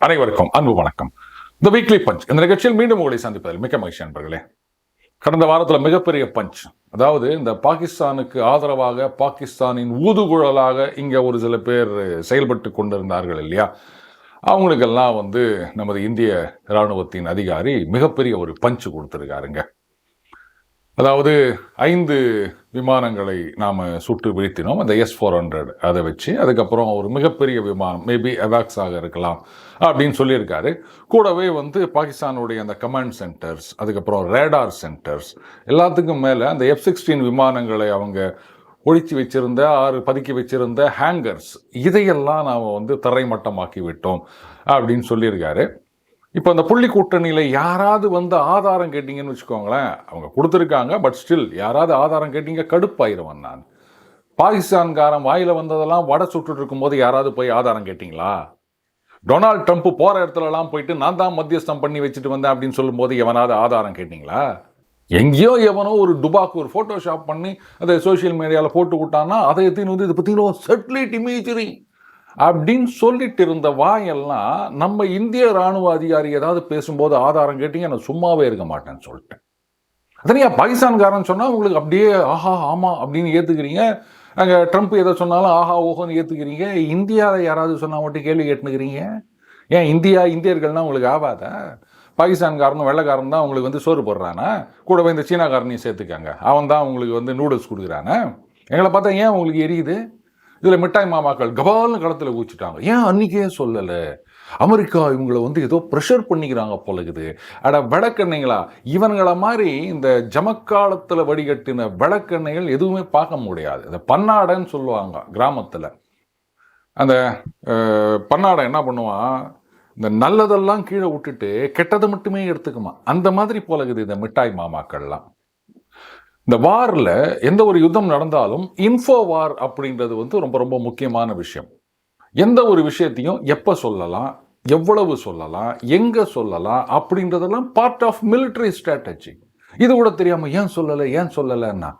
அனைவருக்கும் அன்பு வணக்கம். இந்த வீக்லி பஞ்ச் இந்த நிகழ்ச்சியில் மீண்டும் உங்களை சந்திப்பதில் மிக்க மகிழ்ச்சி நண்பர்களே. கடந்த வாரத்தில் மிகப்பெரிய பஞ்ச் அதாவது இந்த பாகிஸ்தானுக்கு ஆதரவாக பாகிஸ்தானின் ஊதுகுழலாக இங்கே ஒரு சில பேர் செயல்பட்டு கொண்டிருந்தார்கள் இல்லையா? அவங்களுக்கெல்லாம் வந்து நமது இந்திய இராணுவத்தின் அதிகாரி மிகப்பெரிய ஒரு பஞ்சு கொடுத்துருக்காருங்க. அதாவது ஐந்து விமானங்களை நாம் சுட்டு வீழ்த்தினோம். அந்த எஸ் ஃபோர் ஹண்ட்ரட் அதை வச்சு அதுக்கப்புறம் ஒரு மிகப்பெரிய விமானம் மேபி எவாக்ஸாக இருக்கலாம் அப்படின்னு சொல்லியிருக்காரு. கூடவே வந்து பாகிஸ்தானுடைய அந்த கமாண்ட் சென்டர்ஸ் அதுக்கப்புறம் ரேடார் சென்டர்ஸ் எல்லாத்துக்கும் மேலே அந்த எஃப் சிக்ஸ்டீன் விமானங்களை அவங்க ஒழிச்சு வச்சிருந்த ஆறு பதுக்கி வச்சிருந்த ஹேங்கர்ஸ் இதையெல்லாம் நாம் வந்து தரைமட்டமாக்கி விட்டோம் அப்படின்னு சொல்லியிருக்காரு. இப்போ அந்த புள்ளி கூட்டணியில் யாராவது வந்து ஆதாரம் கேட்டிங்கன்னு வச்சுக்கோங்களேன் அவங்க கொடுத்துருக்காங்க பட் ஸ்டில் யாராவது ஆதாரம் கேட்டீங்க கடுப்பாயிருவேன் நான். பாகிஸ்தான்காரன் வாயில் வந்ததெல்லாம் வடை சுட்டுட்டு இருக்கும்போது யாராவது போய் ஆதாரம் கேட்டிங்களா? டொனால்ட் ட்ரம்ப் போகிற இடத்துலலாம் போயிட்டு நான் தான் மத்தியஸ்தம் பண்ணி வச்சுட்டு வந்தேன் அப்படின்னு சொல்லும்போது எவனாவது ஆதாரம் கேட்டிங்களா? எங்கேயோ எவனோ ஒரு டுபாக்கு ஒரு ஃபோட்டோஷாப் பண்ணி அதை சோஷியல் மீடியாவில் போட்டு விட்டான்னா அதை எத்தின்னு வந்து இது பார்த்தீங்களா செட்லைட் இமேஜரி அப்படின்னு சொல்லிட்டு இருந்த வாயெல்லாம் நம்ம இந்திய ராணுவ அதிகாரி ஏதாவது பேசும்போது ஆதாரம் கேட்டீங்க நான் சும்மாவே இருக்க மாட்டேன்னு சொல்லிட்டேன். அதனையா பாகிஸ்தான்காரன் சொன்னால் உங்களுக்கு அப்படியே ஆஹா ஆமாம் அப்படின்னு ஏற்றுக்கிறீங்க அங்கே ட்ரம்ப் எதை சொன்னாலும் ஆஹா ஓஹோன்னு ஏற்றுக்கிறீங்க இந்தியாவில் யாராவது சொன்னால் மட்டும் கேள்வி கேட்டுனுக்கிறீங்க? ஏன் இந்தியா இந்தியர்கள்னா உங்களுக்கு ஆகாதா பாகிஸ்தான்காரனும் வெள்ளைக்காரன் தான் உங்களுக்கு வந்து சோறு போடுறானா? கூடவே இந்த சீனாக்காரனையும் சேர்த்துக்காங்க. அவன் தான் உங்களுக்கு வந்து நூடுல்ஸ் கொடுக்குறானா? எங்களை பார்த்தா ஏன் உங்களுக்கு எரியுது? இதில் மிட்டாய் மாமாக்கள் கபால்னு களத்தில் ஊச்சிட்டாங்க ஏன் அன்றைக்கே சொல்லலை? அமெரிக்கா இவங்களை வந்து ஏதோ ப்ரெஷர் பண்ணிக்கிறாங்க போலகுது அட விளக்கெண்ணெய்களா இவன்களை மாதிரி இந்த ஜமக்காலத்தில் வடிகட்டின விளக்கெண்ணெய்கள் எதுவுமே பார்க்க முடியாது. இந்த பன்னாடைன்னு சொல்லுவாங்க கிராமத்தில். அந்த பன்னாடை என்ன பண்ணுவான்? இந்த நல்லதெல்லாம் கீழே விட்டுட்டு கெட்டதை மட்டுமே எடுத்துக்குமா அந்த மாதிரி போலகுது இந்த மிட்டாய் மாமாக்கள்லாம். இந்த வாரில் எந்த ஒரு யுத்தம் நடந்தாலும் இன்ஃபோ வார் அப்படின்றது வந்து ரொம்ப ரொம்ப முக்கியமான விஷயம். எந்த ஒரு விஷயத்தையும் எப்போ சொல்லலாம் எவ்வளவு சொல்லலாம் எங்கே சொல்லலாம் அப்படின்றதெல்லாம் பார்ட் ஆஃப் மிலிட்ரி ஸ்ட்ராட்டஜி இது கூட தெரியாமல் ஏன் சொல்லலை ஏன் சொல்லலைன்னா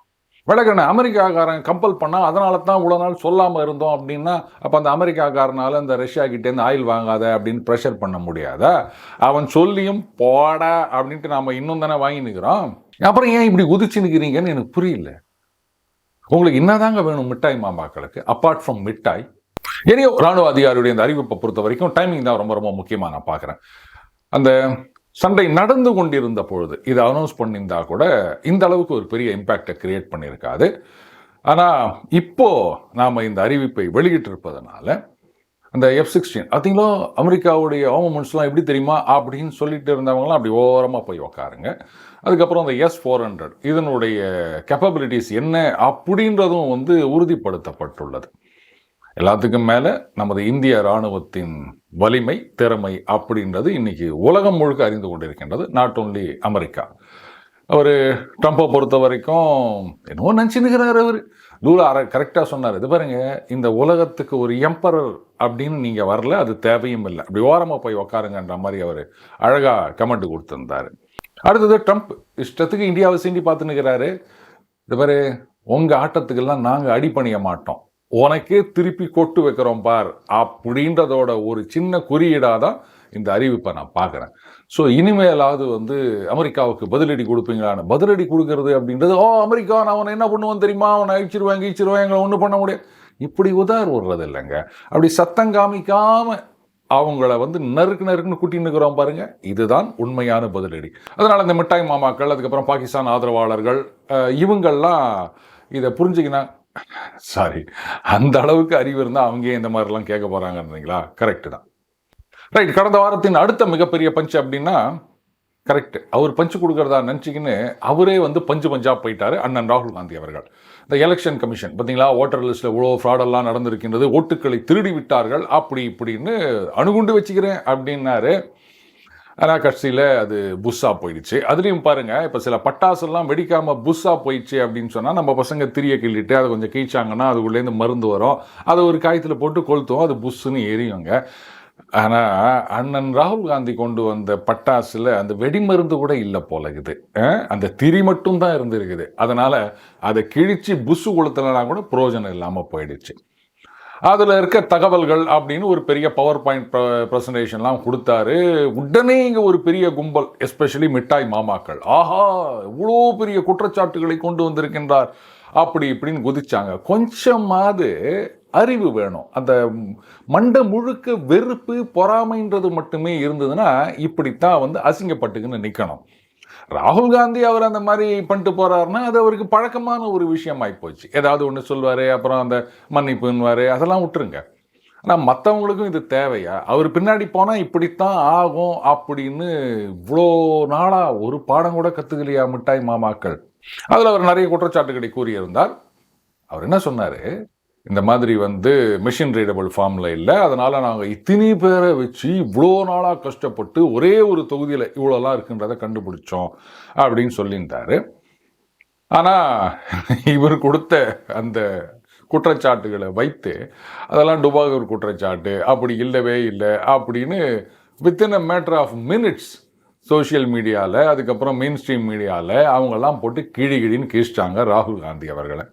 வடகண்ண அமெரிக்காக்காரன் கம்பல் பண்ணால் அதனால தான் இவ்வளோ நாள் சொல்லாமல் இருந்தோம் அப்படின்னா அப்போ அந்த அமெரிக்காக்காரனால் இந்த ரஷ்யா கிட்டேருந்து ஆயில் வாங்காத அப்படின்னு ப்ரெஷர் பண்ண முடியாதா? அவன் சொல்லியும் போடா அப்படின்ட்டு நாம் இன்னும் தானே வாங்கி நிற்கிறோம் அப்புறம் ஏன் இப்படி உதிச்சு நிற்கிறீங்கன்னு எனக்கு புரியல. உங்களுக்கு என்னதாங்க வேணும் மிட்டாய் மாமாக்களுக்கு அப்பார்ட் ஃப்ரம் மிட்டாய்? எனியோ ராணுவ அதிகாரியுடைய இந்த அறிவிப்பை பொறுத்த வரைக்கும் டைமிங் தான் ரொம்ப ரொம்ப முக்கியமாக நான் பார்க்குறேன். அந்த சண்டை நடந்து கொண்டிருந்த பொழுது இதை அனௌன்ஸ் பண்ணியிருந்தா கூட இந்த அளவுக்கு ஒரு பெரிய இம்பேக்டை கிரியேட் பண்ணியிருக்காது. ஆனால் இப்போது நாம் இந்த அறிவிப்பை வெளியிட்டிருப்பதனால அந்த எஃப் சிக்ஸ்டீன் பார்த்தீங்களா அமெரிக்காவுடைய ஆர்மமெண்ட்ஸ்லாம் எப்படி தெரியுமா? அப்படின்னு சொல்லிட்டு இருந்தவங்களாம் அப்படி ஓரமாக போய் உக்காருங்க. அதுக்கப்புறம் அந்த எஸ் ஃபோர் ஹண்ட்ரட் இதனுடைய கேப்பபிலிட்டிஸ் என்ன? அப்படின்றதும் வந்து உறுதிப்படுத்தப்பட்டுள்ளது. எல்லாத்துக்கும் மேலே நமது இந்திய இராணுவத்தின் வலிமை திறமை அப்படின்றது இன்னைக்கு உலகம் முழுக்க அறிந்து கொண்டிருக்கின்றது. Not only America. அவர் ட்ரம்ப்பை பொறுத்த வரைக்கும் என்னவோ நினச்சினுக்கிறார் அவர். தூர அரை கரெக்டாக சொன்னார். இது பாருங்க இந்த உலகத்துக்கு ஒரு எம்பரர் அப்படின்னு நீங்கள் வரல அது தேவையும் இல்லை. அப்படி ஓரமாக போய் உக்காருங்கன்ற மாதிரி அவர் அழகாக கமெண்ட் கொடுத்துருந்தாரு. அடுத்தது ட்ரம்ப் இஷ்டத்துக்கு இந்தியாவை சீண்டி பார்த்துன்னுக்கிறாரு. இது பாரு உங்கள் ஆட்டத்துக்கெல்லாம் நாங்கள் அடிபணிய மாட்டோம். உனக்கே திருப்பி கொட்டு வைக்கிறோம் பார் அப்படின்றதோட ஒரு சின்ன குறியீடாக தான் இந்த அறிவிப்பை நான் பார்க்குறேன். ஸோ இனிமேலாவது வந்து அமெரிக்காவுக்கு பதிலடி கொடுப்பீங்களான்னு பதிலடி கொடுக்கறது அப்படின்றது ஓ அமெரிக்கா நான் அவனை என்ன பண்ணுவேன் தெரியுமா? அவனை அழிச்சிருவேன் கீச்சிருவேன் எங்களை ஒன்றும் பண்ண முடியாது. இப்படி உதார் விடுறது இல்லைங்க. அப்படி சத்தம் காமிக்காமல் அவங்கள வந்து நறுக்கு நறுக்குன்னு கூட்டின்னு இருக்கிறோம் பாருங்க. இதுதான் உண்மையான பதிலடி. அதனால் இந்த மிட்டாய் மாமாக்கள் அதுக்கப்புறம் பாகிஸ்தான் ஆதரவாளர்கள் இவங்கள்லாம் இவங்கெல்லாம் இதை புரிஞ்சுக்கினா சாரி அந்த அளவுக்கு அறிவு இருந்தால் அவங்க இந்த மாதிரிலாம் கேட்க போகிறாங்கன்றீங்களா கரெக்டு தான். ரைட் கடந்த வாரத்தின் அடுத்த மிகப்பெரிய பஞ்ச் அப்படின்னா கரெக்ட் அவர் பஞ்சு கொடுக்குறதா நினச்சிக்கின்னு அவரே வந்து பஞ்சு பஞ்சாக போயிட்டார் அண்ணன் ராகுல் காந்தி அவர்கள். இந்த எலெக்ஷன் கமிஷன் பார்த்தீங்களா? ஓட்டர் லிஸ்ட்டில் இவ்வளோ ஃப்ராடெல்லாம் நடந்திருக்கின்றது ஓட்டுக்களை திருடி விட்டார்கள் அப்படி இப்படின்னு அணுகுண்டு வச்சுக்கிறேன் அப்படின்னாரு. ஆனால் கட்சியில் அது புஷ்ஷாக போயிடுச்சு. அதுலேயும் பாருங்கள் இப்போ சில பட்டாசுலாம் வெடிக்காமல் புஷ்ஷாக போயிடுச்சு அப்படின்னு சொன்னால் நம்ம பசங்க திரிய கிள்ளிட்டு அதை கொஞ்சம் கீழ்ச்சாங்கன்னா அதுக்குள்ளேருந்து மருந்து வரும். அதை ஒரு காயத்தில் போட்டு கொளுத்துவோம் அது புஷ்ஷுன்னு எரியுங்க. ஆனால் அண்ணன் ராகுல் காந்தி கொண்டு வந்த பட்டாசில் அந்த வெடிமருந்து கூட இல்லை போல இருக்குது. அந்த திரி மட்டும் தான் இருந்திருக்குது. அதனால் அதை கிழித்து புஷ்ஷு கொளுத்துனா கூட பிரயோஜனம் இல்லாமல் போயிடுச்சு. அதில் இருக்க தகவல்கள் அப்படின்னு ஒரு பெரிய பவர் பாயிண்ட் ப்ரெசன்டேஷன்லாம் கொடுத்தாரு. உடனே இங்கே ஒரு பெரிய கும்பல் எஸ்பெஷலி மிட்டாய் மாமாக்கள். ஆஹா இவ்வளோ பெரிய குற்றச்சாட்டுகளை கொண்டு வந்திருக்கின்றார். அப்படி இப்படின்னு குதிச்சாங்க. கொஞ்சமாவது அறிவு வேணும். அந்த மண்டை முழுக்க வெறுப்பு பொறாமைன்றது மட்டுமே இருந்ததுன்னா இப்படித்தான் வந்து அசிங்கப்பட்டுக்குன்னு நிற்கணும் ராகுல் காந்தி அவர் அந்த மாதிரி பண்ணிட்டு போகிறாருன்னா அது அவருக்கு பழக்கமான ஒரு விஷயமாகி போச்சு. ஏதாவது ஒன்று சொல்வார் அப்புறம் அந்த மன்னிப்புன்னுவார் அதெல்லாம் விட்டுருங்க. ஆனால் மற்றவங்களுக்கும் இது தேவையா? அவர் பின்னாடி போனால் இப்படித்தான் ஆகும் அப்படின்னு இவ்வளோ நாளாக ஒரு பாடம் கூட கற்றுக்கலையா மிட்டாய் மாமாக்கள்? அதில் அவர் நிறைய குற்றச்சாட்டுகளை கூறியிருந்தார். அவர் என்ன சொன்னார்? இந்த மாதிரி வந்து மிஷின் ரீடபிள் ஃபார்மில் இல்லை. அதனால் நாங்கள் இத்தனை பேரை வச்சு இவ்வளோ நாளாக கஷ்டப்பட்டு ஒரே ஒரு தொகுதியில் இவ்வளோலாம் இருக்குன்றதை கண்டுபிடிச்சோம் அப்படின்னு சொல்லியிருந்தாரு. ஆனால் இவர் கொடுத்த அந்த குற்றச்சாட்டுகளை வைத்து அதெல்லாம் டுபாகூர் குற்றச்சாட்டு அப்படி இல்லவே இல்லை அப்படின்னு within uh matter of minutes social மீடியாவில் அதுக்கப்புறம் மெயின் ஸ்ட்ரீம் மீடியாவில் அவங்கெல்லாம் போட்டு கிழி கிழின்னு கீழ்ச்சிட்டாங்க ராகுல் காந்தி அவர்களை.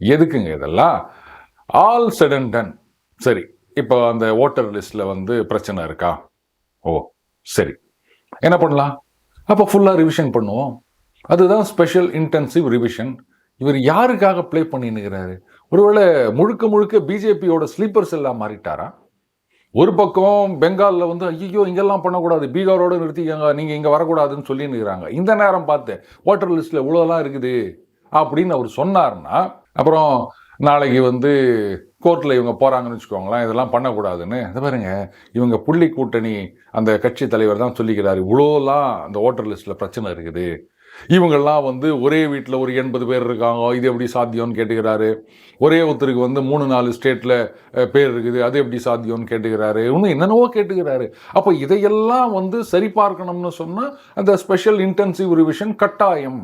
எதுக்குங்க இதெல்லாம்? ஆல் செட் அண்ட் டன் சரி இப்போ அந்த ஓட்டர் லிஸ்ட்டில் வந்து பிரச்சனை இருக்கா? ஓ சரி. என்ன பண்ணலாம்? அப்போ ஃபுல்லாக ரிவிஷன் பண்ணுவோம். அதுதான் ஸ்பெஷல் இன்டென்சிவ் ரிவிஷன் இவர் யாருக்காக ப்ளே பண்ணினுக்கிறாரு ஒருவேளை முழுக்க முழுக்க பிஜேபியோட ஸ்லீப்பர்ஸ் எல்லாம் மாறிட்டாரா? ஒரு பக்கம் பெங்காலில் வந்து ஐயோ இங்கெல்லாம் பண்ணக்கூடாது. பீகாரோட நிறுத்திக்கங்க நீங்கள் இங்கே வரக்கூடாதுன்னு சொல்லினுக்கிறாங்க இந்த நேரம் பார்த்து ஓட்டர் லிஸ்ட்டில் இவ்வளோலாம் இருக்குது அப்படின்னு அவர் சொன்னார்னா அப்புறம் நாளைக்கு வந்து கோர்ட்டில் இவங்க போகிறாங்கன்னு வச்சுக்கோங்களேன் இதெல்லாம் பண்ணக்கூடாதுன்னு. இது பாருங்க இவங்க புள்ளி கூட்டணி அந்த கட்சி தலைவர் தான் சொல்லிக்கிறார். இவ்வளோலாம் அந்த ஓட்டர் லிஸ்ட்டில் பிரச்சனை இருக்குது. இவங்கெல்லாம் வந்து ஒரே வீட்டில் ஒரு எண்பது பேர் இருக்காங்க. இது எப்படி சாத்தியம்னு கேட்டுக்கிறாரு. ஒரே ஒருத்தருக்கு வந்து மூணு நாலு ஸ்டேட்டில் பேர் இருக்குது. அது எப்படி சாத்தியம்னு கேட்டுக்கிறாரு. இன்னும் என்னென்னவோ கேட்டுக்கிறாரு. அப்போ இதையெல்லாம் வந்து சரிபார்க்கணும்னு சொன்னால் அந்த ஸ்பெஷல் இன்டென்சிவ் ரிவிஷன் கட்டாயம்.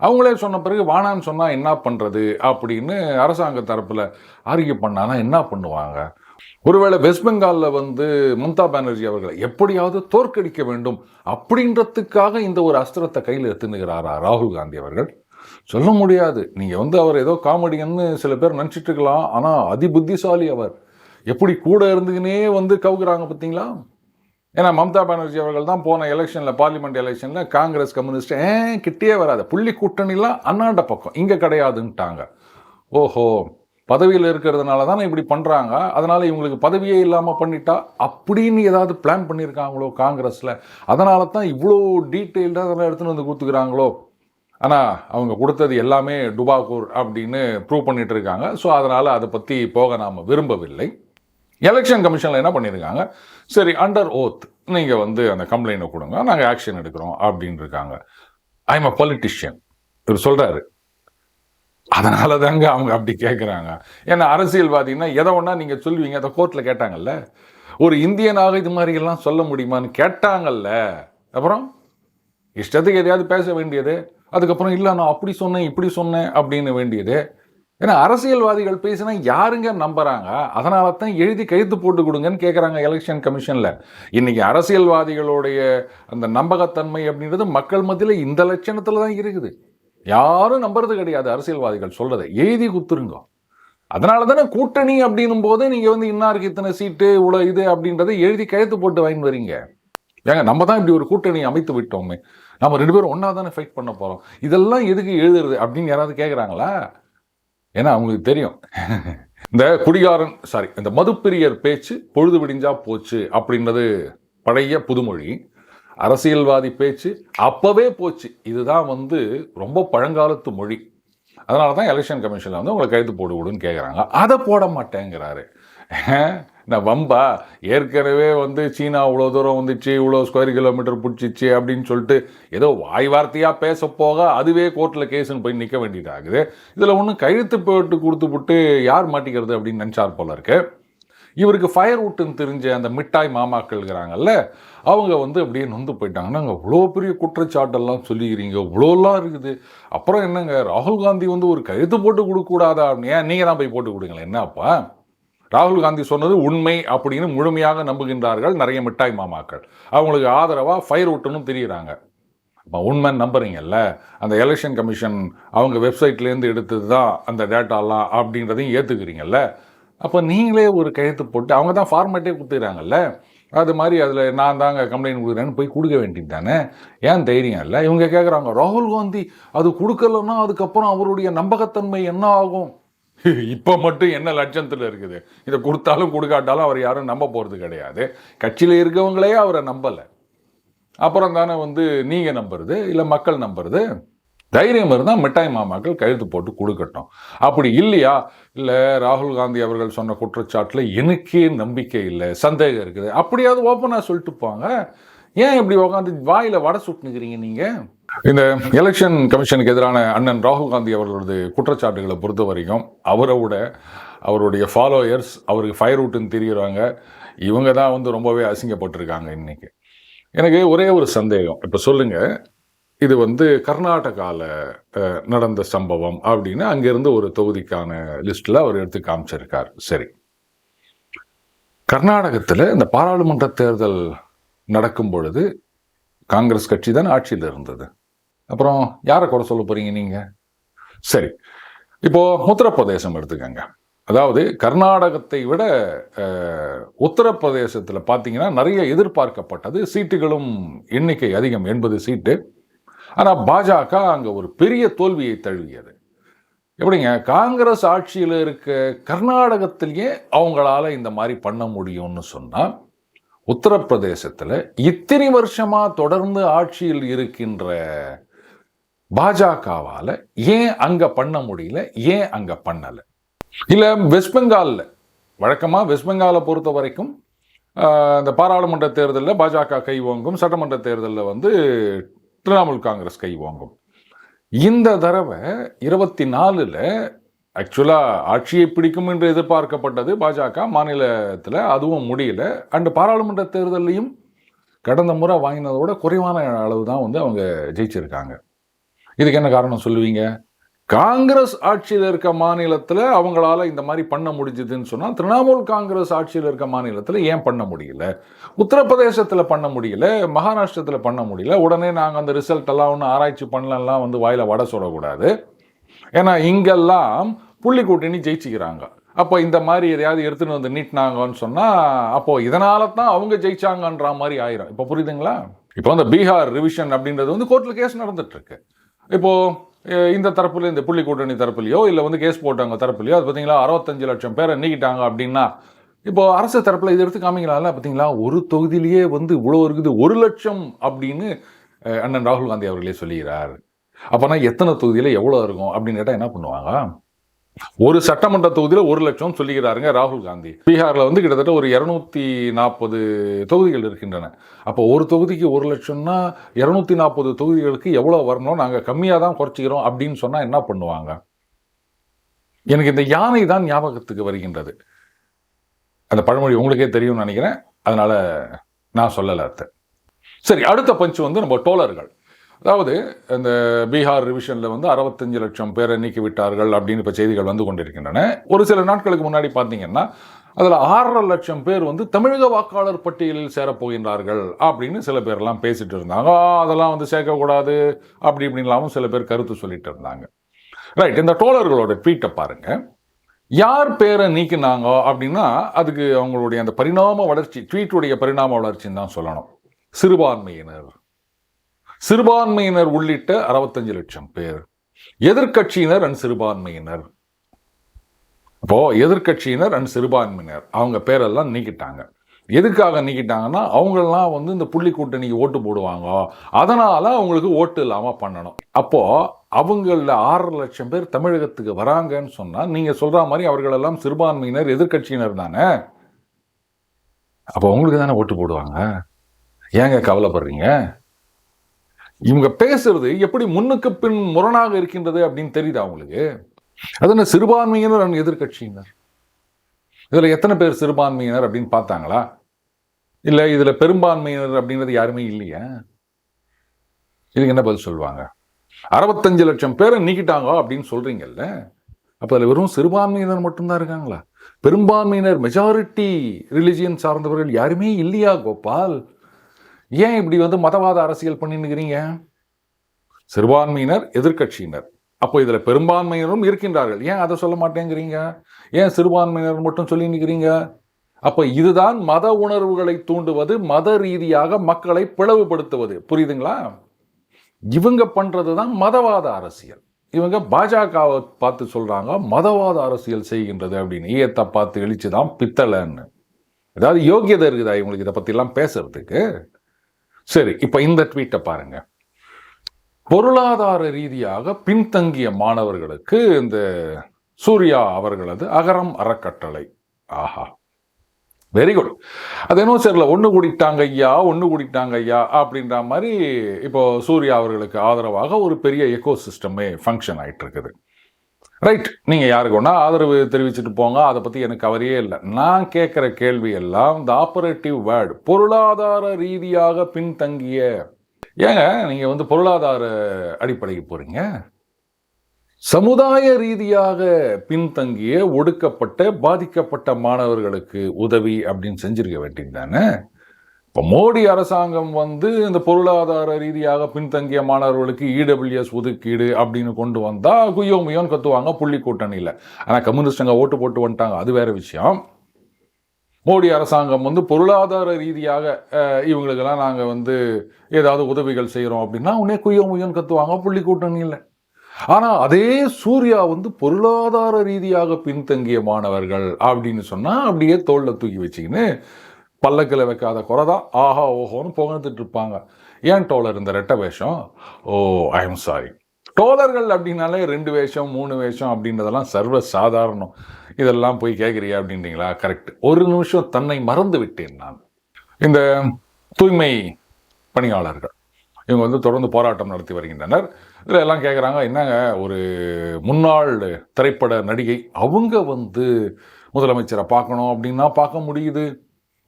அவங்களே சொன்ன பிறகு வானான்னு சொன்னால் என்ன பண்ணுறது அப்படின்னு அரசாங்க தரப்பில் ஆர்கியூ பண்ணானா என்ன பண்ணுவாங்க? ஒருவேளை வெஸ்ட் பெங்காலில் வந்து மம்தா பானர்ஜி அவர்களை எப்படியாவது தோற்கடிக்க வேண்டும் அப்படின்றதுக்காக இந்த ஒரு அஸ்திரத்தை கையில் எத்துனுகிறாரா ராகுல் காந்தி அவர்கள்? சொல்ல முடியாது. நீங்கள் வந்து அவர் ஏதோ காமெடியன்னு சில பேர் நினச்சிட்டு இருக்கலாம். ஆனால் அதிபுத்திசாலி அவர். எப்படி கூட இருந்துக்கினே வந்து கவுக்குறாங்க பார்த்தீங்களா ஏன்னா மம்தா பானர்ஜி அவர்கள் தான் போன எலெக்ஷனில் பார்லிமெண்ட் எலெக்ஷனில் காங்கிரஸ் கம்யூனிஸ்ட் ஏன் கிட்டே வராது. புள்ளி கூட்டணிலாம் அண்ணாண்ட பக்கம். இங்கே கிடையாதுன்ட்டாங்க. ஓஹோ பதவியில் இருக்கிறதுனால தானே இப்படி பண்ணுறாங்க அதனால் இவங்களுக்கு பதவியே இல்லாமல் பண்ணிட்டா அப்படின்னு ஏதாவது பிளான் பண்ணியிருக்காங்களோ காங்கிரஸில்? அதனால தான் இவ்வளோ டீட்டெயில்டாக அதெல்லாம் எடுத்துகிட்டு வந்து கொடுத்துக்கிறாங்களோ ஆனால் அவங்க கொடுத்தது எல்லாமே டுபாகூர் அப்படின்னு ப்ரூவ் பண்ணிகிட்டு இருக்காங்க. ஸோ அதனால் அதை பற்றி போக நாம் விரும்பவில்லை. எலெக்ஷன் கமிஷனில் என்ன பண்ணியிருக்காங்க? சரி அண்டர் ஓத் நீங்கள் வந்து அந்த கம்ப்ளைண்ட்டை கொடுங்க நாங்கள் ஆக்ஷன் எடுக்கிறோம் அப்படின்னு இருக்காங்க. ஐ எம் அ பொலிட்டிஷியன் இவர் சொல்கிறாரு அதனால தாங்க அவங்க அப்படி கேட்குறாங்க ஏன்னா அரசியல்வாதின்னா எதை ஒன்றா நீங்கள் சொல்லுவீங்க அதை கோர்ட்டில் கேட்டாங்கல்ல? ஒரு இந்தியனாக இது மாதிரியெல்லாம் சொல்ல முடியுமான்னு கேட்டாங்கல்ல? அப்புறம்? இஷ்டத்துக்கு எதையாவது பேச வேண்டியது. அதுக்கப்புறம் இல்லை நான் அப்படி சொன்னேன் இப்படி சொன்னேன் அப்படின்னு வேண்டியது. ஏன்னா அரசியல்வாதிகள் பேசினா யாருங்க நம்புறாங்க? அதனால தான் எழுதி கைத்து போட்டு கொடுங்கன்னு கேட்குறாங்க எலெக்ஷன் கமிஷனில் இன்னைக்கு அரசியல்வாதிகளுடைய அந்த நம்பகத்தன்மை அப்படின்றது மக்கள் மத்தியில் இந்த லட்சணத்தில் தான் இருக்குது. யாரும் நம்புறது கிடையாது அரசியல்வாதிகள் சொல்றதை. எழுதி குத்துருங்க அதனால தானே கூட்டணி அப்படின்னும் போது நீங்கள் வந்து இன்னாருக்கு இத்தனை சீட்டு இவ்வளோ இது அப்படின்றத எழுதி கைத்து போட்டு வாங்கி வரீங்க? ஏங்க நம்ம தான் இப்படி ஒரு கூட்டணி அமைத்து விட்டோமே. நம்ம ரெண்டு பேரும் ஒன்றா தானே ஃபைட் பண்ண போகிறோம் இதெல்லாம் எதுக்கு எழுதுறது அப்படின்னு யாராவது கேட்குறாங்களா ஏன்னா அவங்களுக்கு தெரியும். இந்த குடிகாரன் சாரி இந்த மதுப்பிரியர் பேச்சு பொழுது விடிஞ்சா போச்சு அப்படின்றது பழைய புதுமொழி. அரசியல்வாதி பேச்சு அப்போவே போச்சு. இதுதான் வந்து ரொம்ப பழங்காலத்து மொழி. அதனால தான் எலெக்ஷன் கமிஷனில் வந்து உங்களை கைது போடு விடுன்னு கேட்குறாங்க அதை போட மாட்டேங்கிறாரு. நான் வம்பா. ஏற்கனவே வந்து சீனா இவ்வளோ தூரம் வந்துச்சு இவ்வளோ ஸ்கொயர் கிலோமீட்டர் பிடிச்சிச்சு அப்படின்னு சொல்லிட்டு ஏதோ வாய் வார்த்தையாக பேச போக அதுவே கோர்ட்டில் கேஸுன்னு போய் நிற்க வேண்டியதாகுது. இதில் ஒன்றும் கழுத்து போட்டு கொடுத்து விட்டு யார் மாட்டிக்கிறது அப்படின்னு நினச்சார் போல இருக்கு. இவருக்கு ஃபயர் விட்டுன்னு தெரிஞ்ச அந்த மிட்டாய் மாமாக்கள்ங்கிறாங்கல்ல அவங்க வந்து அப்படியே நொந்து போயிட்டாங்க நாங்கள் இவ்வளோ பெரிய குற்றச்சாட்டெல்லாம் சொல்லிக்கிறீங்க இவ்வளோலாம் இருக்குது. அப்புறம் என்னங்க ராகுல் காந்தி வந்து ஒரு கழுத்து போட்டு கொடுக்கக்கூடாதா? அப்படின்னு ஏன் நீங்கள் தான் போய் போட்டு கொடுங்களேன் என்னப்பா? ராகுல் காந்தி சொன்னது உண்மை அப்படின்னு முழுமையாக நம்புகின்றார்கள் நிறைய மிட்டாய் மாமாக்கள். அவங்களுக்கு ஆதரவாக ஃபயர் விட்டுன்னு தெரியுறாங்க. இப்போ உண்மை நம்புறீங்கல்ல? அந்த எலெக்ஷன் கமிஷன் அவங்க வெப்சைட்லேருந்து எடுத்தது தான் அந்த டேட்டாலாம் அப்படின்றதையும் ஏற்றுக்கிறீங்கல்ல அப்போ நீங்களே ஒரு கையெழுத்து போட்டு அவங்க தான் ஃபார்மேட்டே கொடுத்துக்கிறாங்கல்ல அது மாதிரி அதில் நான் தாங்க கம்ப்ளைண்ட் கொடுக்குறேன்னு போய் கொடுக்க வேண்டியது தானே? ஏன் தைரியம் இல்லை? இவங்க கேட்குறாங்க ராகுல் காந்தி அது கொடுக்கலன்னா அதுக்கப்புறம் அவருடைய நம்பகத்தன்மை என்ன ஆகும்? இப்போ மட்டும் என்ன லட்சத்தில் இருக்குது? இதை கொடுத்தாலும் கொடுக்காட்டாலும் அவர் யாரும் நம்ப போகிறது கிடையாது. கட்சியில் இருக்கவங்களே அவரை நம்பலை. அப்புறம் தானே வந்து நீங்கள் நம்புறது இல்லை மக்கள் நம்புறது? தைரியம் இருந்தால் மிட்டாய் மாமாக்கள் கழுத்து போட்டு கொடுக்கட்டும். அப்படி இல்லையா? இல்லை ராகுல் காந்தி அவர்கள் சொன்ன குற்றச்சாட்டில் எனக்கே நம்பிக்கை இல்லை சந்தேகம் இருக்குது. அப்படியாவது ஓப்பனாக சொல்லிட்டு போங்க. ஏன் இப்படி உட்காந்து வாயில் வடை சுட்டுனுக்கிறீங்க நீங்கள் இந்த எலெக்ஷன் கமிஷனுக்கு எதிரான அண்ணன் ராகுல் காந்தி அவர்களது குற்றச்சாட்டுகளை பொறுத்த வரைக்கும் அவரை விட அவருடைய ஃபாலோயர்ஸ் அவருக்கு ஃபயர் ரூட்டுன்னு தெரியுறாங்க. இவங்க தான் வந்து ரொம்பவே அசிங்கப்பட்டிருக்காங்க இன்றைக்கி எனக்கு ஒரே ஒரு சந்தேகம். இப்போ சொல்லுங்கள் இது வந்து கர்நாடகாவில் நடந்த சம்பவம் அப்படின்னு அங்கேருந்து ஒரு தொகுதிக்கான லிஸ்ட்டில் அவர் எடுத்து காமிச்சிருக்கார். சரி. கர்நாடகத்தில் இந்த பாராளுமன்ற தேர்தல் நடக்கும் பொழுது காங்கிரஸ் கட்சி தான் ஆட்சியில் இருந்தது. அப்புறம் யாரை குறை சொல்ல போறீங்க நீங்க? சரி. இப்போ உத்தரப்பிரதேசம் எடுத்துக்கங்க. அதாவது கர்நாடகத்தை விட உத்தரப்பிரதேசத்தில் பார்த்தீங்கன்னா நிறைய எதிர்பார்க்கப்பட்டது. சீட்டுகளும் எண்ணிக்கை அதிகம் எண்பது சீட்டு. ஆனால் பாஜக அங்கே ஒரு பெரிய தோல்வியை தழுவியது. எப்படிங்க? காங்கிரஸ் ஆட்சியில் இருக்க கர்நாடகத்திலேயே அவங்களால இந்த மாதிரி பண்ண முடியும்னு சொன்னால் உத்தரப்பிரதேசத்தில் இத்தனை வருஷமா தொடர்ந்து ஆட்சியில் இருக்கின்ற பாஜகவால் ஏன் அங்கே பண்ண முடியல ஏன் அங்கே பண்ணலை? இல்லை வெஸ்ட் பெங்காலில் வழக்கமாக வெஸ்ட் பெங்காலை பொறுத்த வரைக்கும் இந்த பாராளுமன்ற தேர்தலில் பாஜக கை வாங்கும் சட்டமன்ற தேர்தலில் வந்து திரிணாமுல் காங்கிரஸ் கை வாங்கும் இந்த தடவை இருபத்தி நாலில் ஆக்சுவலாக ஆட்சியை பிடிக்கும் என்று எதிர்பார்க்கப்பட்டது பாஜக. மாநிலத்தில் அதுவும் முடியல. அண்டு பாராளுமன்ற தேர்தலையும் கடந்த முறை வாங்கினதோட குறைவான அளவு தான் வந்து அவங்க ஜெயிச்சிருக்காங்க. இதுக்கு என்ன காரணம் சொல்லுவீங்க? காங்கிரஸ் ஆட்சியில் இருக்க மாநிலத்தில் அவங்களால இந்த மாதிரி பண்ண முடிஞ்சதுன்னு சொன்னால் திரிணாமுல் காங்கிரஸ் ஆட்சியில் இருக்க மாநிலத்தில் ஏன் பண்ண முடியல? உத்தரப்பிரதேசத்தில் பண்ண முடியல மகாராஷ்டிரத்தில் பண்ண முடியல. உடனே நாங்கள் அந்த ரிசல்ட் எல்லாம் ஒன்று ஆராய்ச்சி பண்ணலாம் வந்து வாயில் வடை சுடக்கூடாது. ஏன்னா இங்கெல்லாம் புள்ளி கூட்டணி ஜெயிச்சுக்கிறாங்க. அப்போ இந்த மாதிரி எதையாவது எடுத்துன்னு வந்து நீட்டினாங்கன்னு சொன்னால் அப்போது இதனால தான் அவங்க ஜெயிச்சாங்கன்ற மாதிரி ஆயிரும். இப்போ புரியுதுங்களா? இப்போ அந்த பீகார் ரிவிஷன் அப்படின்றது வந்து கோர்ட்டில் கேஸ் நடந்துட்டுருக்கு. இப்போது இந்த தரப்புல இந்த புள்ளி கூட்டணி தரப்புலையோ இல்லை வந்து கேஸ் போட்டவங்க தரப்புலையோ அது பார்த்தீங்களா அறுபத்தஞ்சு லட்சம் பேரை நீக்கிட்டாங்க அப்படின்னா இப்போ அரசு தரப்பில் இதை எடுத்து காமிக்கலாம்ல பார்த்தீங்களா ஒரு தொகுதியிலேயே வந்து இவ்வளோ இருக்குது ஒரு லட்சம் அப்படின்னு அண்ணன் ராகுல் காந்தி அவர்களே சொல்லுகிறார் அப்போனா எத்தனை தொகுதியில் எவ்வளோ இருக்கும் அப்படின்னு கேட்டால் என்ன பண்ணுவாங்க? ஒரு சட்டமன்ற தொகுதியில் ஒரு லட்சம் சொல்லிக்கிறாருங்க ராகுல் காந்தி. பீகாரில் வந்து கிட்டத்தட்ட ஒரு இரநூத்தி நாற்பது தொகுதிகள் இருக்கின்றன. அப்போ ஒரு தொகுதிக்கு ஒரு லட்சம்னா இரநூத்தி நாற்பது தொகுதிகளுக்கு எவ்வளோ வரணும்? நாங்கள் கம்மியாக தான் குறைச்சிக்கிறோம் அப்படின்னு சொன்னால் என்ன பண்ணுவாங்க? எனக்கு இந்த யானை தான் ஞாபகத்துக்கு வருகின்றது. அந்த பழமொழி உங்களுக்கே தெரியும்னு நினைக்கிறேன். அதனால் நான் சொல்லலை அர்த்தம் சரி அடுத்த பஞ்சு வந்து நம்ம டோலர்கள். அதாவது இந்த பீகார் ரிவிஷனில் வந்து அறுபத்தஞ்சு லட்சம் பேரை நீக்கி விட்டார்கள் அப்படின்னு இப்போ செய்திகள் வந்து கொண்டிருக்கின்றன. ஒரு சில நாட்களுக்கு முன்னாடி பார்த்தீங்கன்னா அதில் ஆறரை லட்சம் பேர் வந்து தமிழக வாக்காளர் பட்டியலில் சேரப்போகின்றார்கள் அப்படின்னு சில பேர்லாம் பேசிட்டு இருந்தாங்க. அதெல்லாம் வந்து சேர்க்கக்கூடாது அப்படி இப்படின்லாமும் சில பேர் கருத்து சொல்லிட்டு இருந்தாங்க. ரைட் இந்த டோலர்களோட ட்வீட்டை பாருங்கள் யார் பேரை நீக்கினாங்க அப்படின்னா அதுக்கு அவங்களுடைய அந்த பரிணாம வளர்ச்சி ட்வீட்டுடைய பரிணாம வளர்ச்சின்னு தான் சொல்லணும். சிறுபான்மையினர். சிறுபான்மையினர் உள்ளிட்ட அறுபத்தஞ்சு லட்சம் பேர். எதிர்க்கட்சியினர் அண்ட் சிறுபான்மையினர். இப்போ எதிர்க்கட்சியினர் அண்ட் சிறுபான்மையினர் அவங்க பேரெல்லாம் நீக்கிட்டாங்க. எதுக்காக நீக்கிட்டாங்கன்னா அவங்கெல்லாம் வந்து இந்த புள்ளி கூட்டணிக்கு ஓட்டு போடுவாங்க. அதனால அவங்களுக்கு ஓட்டு இல்லாமல் பண்ணணும். அப்போ அவங்களில் ஆறரை லட்சம் பேர் தமிழகத்துக்கு வராங்கன்னு சொன்னால் நீங்கள் சொல்கிற மாதிரி அவர்களெல்லாம் சிறுபான்மையினர் எதிர்க்கட்சியினர் தானே? அப்போ உங்களுக்கு தானே ஓட்டு போடுவாங்க? ஏங்க கவலைப்படுறீங்க? இவங்க பேசுறது எப்படி முன்னுக்கு பின் முரணாக இருக்கின்றது அப்படின்னு தெரியுதா அவங்களுக்கு அது என்ன சிறுபான்மையினர் and எதிர்க்கட்சியினர்? இதில் எத்தனை பேர் சிறுபான்மையினர் அப்படின்னு பார்த்தாங்களா? இல்லை இதில் பெரும்பான்மையினர் அப்படின்றது யாருமே இல்லையா? இதுக்கு என்ன பதில் சொல்லுவாங்க? அறுபத்தஞ்சு லட்சம் பேரை நீக்கிட்டாங்க அப்படின்னு சொல்கிறீங்கல்ல அப்போ அதில் வெறும் சிறுபான்மையினர் மட்டும்தான் இருக்காங்களா? பெரும்பான்மையினர் மெஜாரிட்டி ரிலிஜியன் சார்ந்தவர்கள் யாருமே இல்லையா கோபால்? ஏன் இப்படி வந்து மதவாத அரசியல் பண்ணின்னுக்கிறீங்க? சிறுபான்மையினர் எதிர்க்கட்சியினர். அப்போ இதில் பெரும்பான்மையினரும் இருக்கின்றார்கள். ஏன் அதை சொல்ல மாட்டேங்கிறீங்க? ஏன் சிறுபான்மையினர் மட்டும் சொல்லி நிற்கிறீங்க அப்போ இதுதான் மத உணர்வுகளை தூண்டுவது மத ரீதியாக மக்களை பிளவுபடுத்துவது. புரியுதுங்களா? இவங்க பண்ணுறது தான் மதவாத அரசியல். இவங்க பாஜகவை பார்த்து சொல்கிறாங்க மதவாத அரசியல் செய்கின்றது அப்படின்னு. ஈயத்தை பார்த்து இழிச்சு தான் பித்தளைன்னு. ஏதாவது யோகியதை இருக்குதா இவங்களுக்கு இதை பற்றிலாம் பேசுறதுக்கு? சரி இப்போ இந்த ட்வீட்டை பாருங்க. பொருளாதார ரீதியாக பின்தங்கிய மாணவர்களுக்கு இந்த சூர்யா அவர்களது அகரம் அறக்கட்டளை. ஆஹா. வெரி குட் அது என்ன சரில ஒன்று கூடிட்டாங்க ஐயா ஒன்று கூடிட்டாங்க ஐயா அப்படின்ற மாதிரி இப்போ சூர்யா அவர்களுக்கு ஆதரவாக ஒரு பெரிய எக்கோ சிஸ்டமே ஃபங்க்ஷன் ஆகிட்டு இருக்குது ரைட் நீங்கள் யாருக்கு வேணால் ஆதரவு தெரிவிச்சுட்டு போங்க. அதை பற்றி எனக்கு அவரையே இல்லை. நான் கேட்குற கேள்வி எல்லாம் இந்த ஆப்பரேட்டிவ் வேர்டு பொருளாதார ரீதியாக பின்தங்கிய. ஏங்க நீங்கள் வந்து பொருளாதார அடிப்படைக்கு போகிறீங்க சமுதாய ரீதியாக பின்தங்கிய ஒடுக்கப்பட்ட பாதிக்கப்பட்ட மாணவர்களுக்கு உதவி அப்படின்னு செஞ்சிருக்க வேண்டியது தானே? இப்போ மோடி அரசாங்கம் வந்து இந்த பொருளாதார ரீதியாக பின்தங்கிய மாணவர்களுக்கு இடபிள்யூஎஸ் ஒதுக்கீடு அப்படின்னு கொண்டு வந்தால் குய்யோ முயோன்னு கத்துவாங்க புள்ளி கூட்டணியில். ஆனால் கம்யூனிஸ்டுங்க ஓட்டு போட்டு வந்துட்டாங்க அது வேறு விஷயம். மோடி அரசாங்கம் வந்து பொருளாதார ரீதியாக இவங்களுக்கெல்லாம் நாங்கள் வந்து ஏதாவது உதவிகள் செய்கிறோம் அப்படின்னா உடனே குய்யோ முயோன்னு கத்துவாங்க புள்ளி கூட்டணியில். ஆனால் அதே சூர்யா வந்து பொருளாதார ரீதியாக பின்தங்கிய மாணவர்கள் அப்படின்னு சொன்னால் அப்படியே தோளில் தூக்கி வச்சுக்கின்னு பல்லக்கில் வைக்காத குறை தான். ஆஹா ஓஹோன்னு புகழ்ந்துட்டு இருப்பாங்க. ஏன் டோலர் இந்த ரெட்டை வேஷம்? ஓ ஐ எம் சாரி டோலர்கள் அப்படின்னாலே ரெண்டு வேஷம் மூணு வேஷம் அப்படின்றதெல்லாம் சர்வ சாதாரணம் இதெல்லாம் போய் கேட்குறியா அப்படின்றீங்களா? கரெக்ட் ஒரு நிமிஷம் தன்னை மறந்து விட்டேன் நான். இந்த தூய்மை பணியாளர்கள் இவங்க வந்து தொடர்ந்து போராட்டம் நடத்தி வருகின்றனர். இதில் எல்லாம் கேட்குறாங்க என்னங்க ஒரு முன்னாள் திரைப்பட நடிகை அவங்க வந்து முதலமைச்சரை பார்க்கணும் அப்படின்னா பார்க்க முடியுது.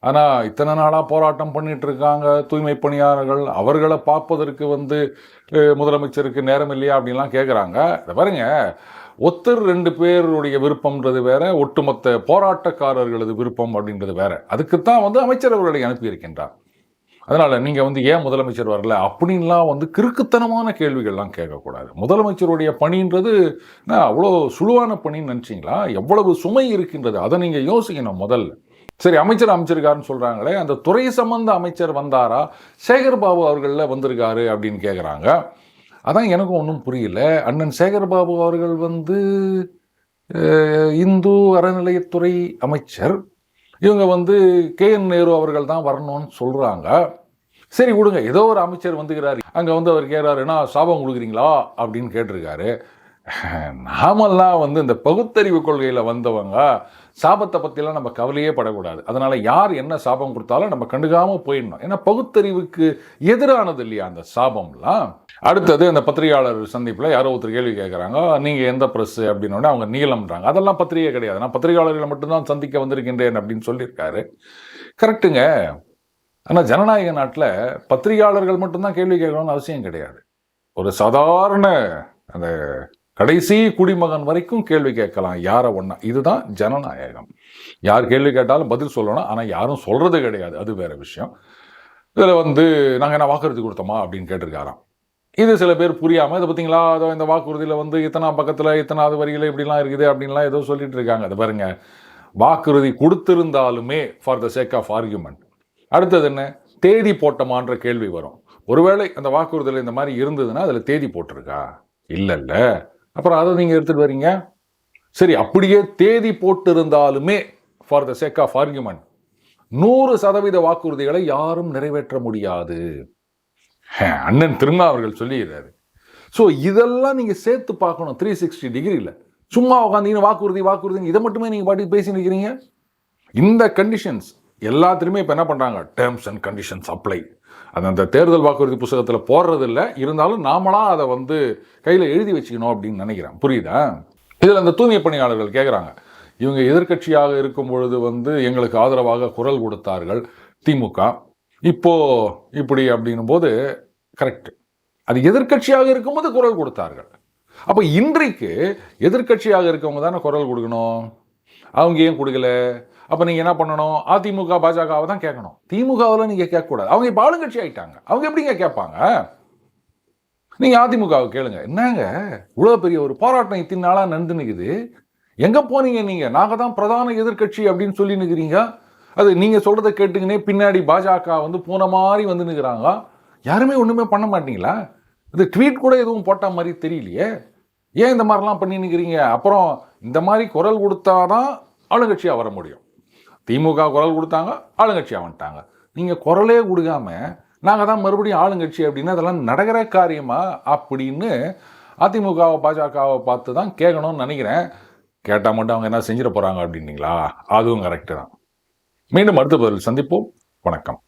ஆனால் இத்தனை நாளாக போராட்டம் பண்ணிகிட்டு இருக்காங்க தூய்மை பணியாளர்கள். அவர்களை பார்ப்பதற்கு வந்து முதலமைச்சருக்கு நேரம் இல்லையா அப்படின்லாம் கேட்குறாங்க இதை பாருங்க. ஒத்தர் ரெண்டு பேருடைய விருப்பம்ன்றது வேற ஒட்டுமொத்த போராட்டக்காரர்களது விருப்பம் அப்படின்றது வேற. அதுக்குத்தான் வந்து அமைச்சர் அவர்களை அனுப்பியிருக்கின்றார். அதனால் நீங்கள் வந்து ஏன் முதலமைச்சர் வரல? அப்படின்லாம் வந்து கிறுக்குத்தனமான கேள்விகள்லாம் கேட்கக்கூடாது. முதலமைச்சருடைய பணின்றது அவ்வளோ சுழுவான பணின்னு நினச்சிங்களா? எவ்வளவு சுமை இருக்கின்றது? அதை நீங்கள் யோசிக்கணும் முதல்ல. சரி அமைச்சர் அமைச்சிருக்காருன்னு சொல்கிறாங்களே அந்த துறை சம்பந்த அமைச்சர் வந்தாரா? சேகர் பாபு அவர்களில் வந்திருக்காரு அப்படின்னு கேட்குறாங்க அதான் எனக்கும் ஒன்றும் புரியல. அண்ணன் சேகர் பாபு அவர்கள் வந்து இந்து அறநிலையத்துறை அமைச்சர். இவங்க வந்து கே என் நேரு அவர்கள் தான் வரணும்னு சொல்கிறாங்க சரி விடுங்க. ஏதோ ஒரு அமைச்சர் வந்துக்கிறாரு. அங்கே வந்து அவர் கேட்கிறாருன்னா சாபம் கொடுக்குறீங்களா? அப்படின்னு கேட்டிருக்காரு. நாமெல்லாம் வந்து இந்த பகுத்தறிவு கொள்கையில் வந்தவங்க. சாபத்தை பற்றிலாம் நம்ம கவலையே படக்கூடாது. அதனால் யார் என்ன சாபம் கொடுத்தாலும் நம்ம கண்டுக்காமல் போயிடணும். ஏன்னா பகுத்தறிவுக்கு எதிரானது இல்லையா அந்த சாபம்லாம்? அடுத்தது அந்த பத்திரிகையாளர் சந்திப்பில் யாரோ ஒருத்தர் கேள்வி கேட்குறாங்க நீங்கள் எந்த ப்ரெஸ் அப்படின்னோடனே அவங்க நீளம்ன்றாங்க. அதெல்லாம் பத்திரிகை கிடையாது. நான் பத்திரிகையாளர்களை மட்டும்தான் சந்திக்க வந்திருக்கின்றேன் அப்படின்னு சொல்லியிருக்காரு. கரெக்டுங்க ஆனால் ஜனநாயக நாட்டில் பத்திரிகையாளர்கள் மட்டும்தான் கேள்வி கேட்கணும்னு அவசியம் கிடையாது. ஒரு சாதாரண அந்த கடைசி குடிமகன் வரைக்கும் கேள்வி கேட்கலாம். யாரை ஒன்றா இதுதான் ஜனநாயகம். யார் கேள்வி கேட்டாலும் பதில் சொல்லணும். ஆனால் யாரும் சொல்கிறது கிடையாது. அது வேற விஷயம். இதில் வந்து நாங்கள் என்ன வாக்குறுதி கொடுத்தோமா அப்படின்னு கேட்டிருக்காராம். இது சில பேர் புரியாமல் இதை பார்த்தீங்களா அதோ இந்த வாக்குறுதியில் வந்து இத்தனா பக்கத்தில் இத்தனாவது வரியில் இப்படிலாம் இருக்குது அப்படின்லாம் ஏதோ சொல்லிட்டு இருக்காங்க. அது பாருங்க. வாக்குறுதி கொடுத்திருந்தாலுமே for the sake of argument அடுத்தது என்ன? தேதி போட்டமான்ற கேள்வி வரும். ஒருவேளை அந்த வாக்குறுதியில் இந்த மாதிரி இருந்ததுன்னா அதில் தேதி போட்டிருக்கா? இல்லைல்ல. அப்புறம் அதை நீங்கள் எடுத்துகிட்டு வரீங்க? சரி அப்படியே தேதி போட்டிருந்தாலுமே for the sake of argument நூறு சதவீத வாக்குறுதிகளை யாரும் நிறைவேற்ற முடியாது. அண்ணன் திருமா அவர்கள் சொல்லிடுறாரு. ஸோ இதெல்லாம் நீங்கள் சேர்த்து பார்க்கணும் த்ரீ சிக்ஸ்டி டிகிரியில் சும்மா உட்காந்தீங்கன்னா வாக்குறுதி வாக்குறுதி இதை மட்டுமே நீங்கள் பாட்டுக்கு பேசி நிற்கிறீங்க இந்த கண்டிஷன்ஸ் எல்லாத்துலேயுமே இப்போ என்ன பண்ணுறாங்க டேர்ம்ஸ் அண்ட் கண்டிஷன்ஸ் அப்ளை அது அந்த தேர்தல் வாக்குறுதி புஸ்தகத்தில் போடுறதில்ல. இருந்தாலும் நாமளாக அதை வந்து கையில் எழுதி வச்சுக்கணும் அப்படின்னு நினைக்கிறேன். புரியுதா? இதில் அந்த தூய்மை பணியாளர்கள் கேட்குறாங்க இவங்க எதிர்க்கட்சியாக இருக்கும் பொழுது வந்து எங்களுக்கு ஆதரவாக குரல் கொடுத்தார்கள் திமுக. இப்போ இப்படி அப்படின்னும் போது கரெக்ட் அது எதிர்க்கட்சியாக இருக்கும்போது குரல் கொடுத்தார்கள். அப்போ இன்றைக்கு எதிர்க்கட்சியாக இருக்கவங்க தானே குரல் கொடுக்கணும்? அவங்க ஏன் கொடுக்கல? அப்போ நீங்கள் என்ன பண்ணணும்? அதிமுக பாஜகவை தான் கேட்கணும். திமுகவில் நீங்கள் கேட்கக்கூடாது. அவங்க இப்போ ஆளுங்கட்சி ஆகிட்டாங்க அவங்க எப்படிங்க கேட்பாங்க? நீங்கள் அதிமுகவை கேளுங்க. என்னங்க? இவ்வளோ பெரிய ஒரு போராட்டம் இத்தனை நாளாக நடந்து நிற்குது எங்கே போனீங்க நீங்கள் நாங்கள் தான் பிரதான எதிர்க்கட்சி அப்படின்னு சொல்லி நிற்கிறீங்க அது நீங்கள் சொல்கிறத கேட்டுக்கினே பின்னாடி பாஜக வந்து போன மாதிரி வந்து நிற்கிறாங்க யாருமே ஒன்றுமே பண்ண மாட்டீங்களா? இது ட்வீட் கூட எதுவும் போட்ட மாதிரி தெரியலையே. ஏன் இந்த மாதிரிலாம் பண்ணி நிற்கிறீங்க அப்புறம் இந்த மாதிரி குரல் கொடுத்தாதான் ஆளுங்கட்சியாக வர முடியும். திமுக குரல் கொடுத்தாங்க ஆளுங்கட்சியாக வந்துட்டாங்க நீங்கள் குரலே கொடுக்காம நாங்கள் தான் மறுபடியும் ஆளுங்கட்சி அப்படின்னா அதெல்லாம் நடக்கிற காரியமாக அப்படின்னு அதிமுகவை பாஜகவை பார்த்து தான் கேட்கணும்னு நினைக்கிறேன். கேட்டால் மட்டும் அவங்க என்ன செஞ்சிட போகிறாங்க அப்படின்னீங்களா? அதுவும் கரெக்டு தான். மீண்டும் அடுத்த பதில் சந்திப்போம். வணக்கம்.